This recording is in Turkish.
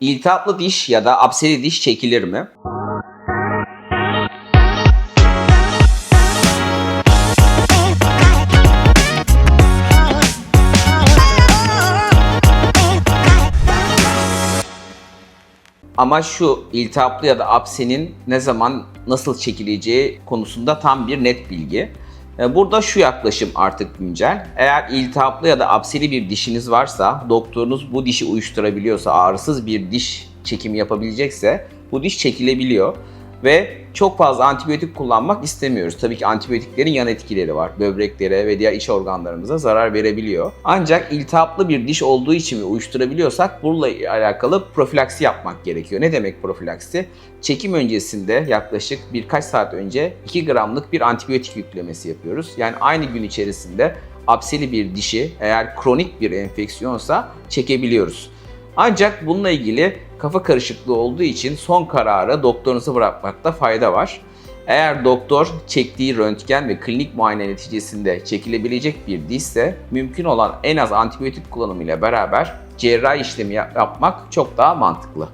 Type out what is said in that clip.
İltihaplı diş ya da apseli diş çekilir mi? Ama şu iltihaplı ya da apsenin ne zaman nasıl çekileceği konusunda tam bir net bilgi. E, Burada şu yaklaşım artık güncel. Eğer iltihaplı ya da apseli bir dişiniz varsa, doktorunuz bu dişi uyuşturabiliyorsa, ağrısız bir diş çekimi yapabilecekse bu diş çekilebiliyor. Ve çok fazla antibiyotik kullanmak istemiyoruz. Tabii ki antibiyotiklerin yan etkileri var. Böbreklere ve diğer iç organlarımıza zarar verebiliyor. Ancak iltihaplı bir diş olduğu için ve uyuşturabiliyorsak bununla alakalı profilaksi yapmak gerekiyor. Ne demek profilaksi? Çekim öncesinde yaklaşık birkaç saat önce 2 gramlık bir antibiyotik yüklemesi yapıyoruz. Yani aynı gün içerisinde apseli bir dişi eğer kronik bir enfeksiyonsa çekebiliyoruz. Ancak bununla ilgili kafa karışıklığı olduğu için son kararı doktorunuza bırakmakta fayda var. Eğer doktor çektiği röntgen ve klinik muayene neticesinde çekilebilecek bir dişse mümkün olan en az antibiyotik kullanımıyla beraber cerrahi işlemi yap- yapmak çok daha mantıklı.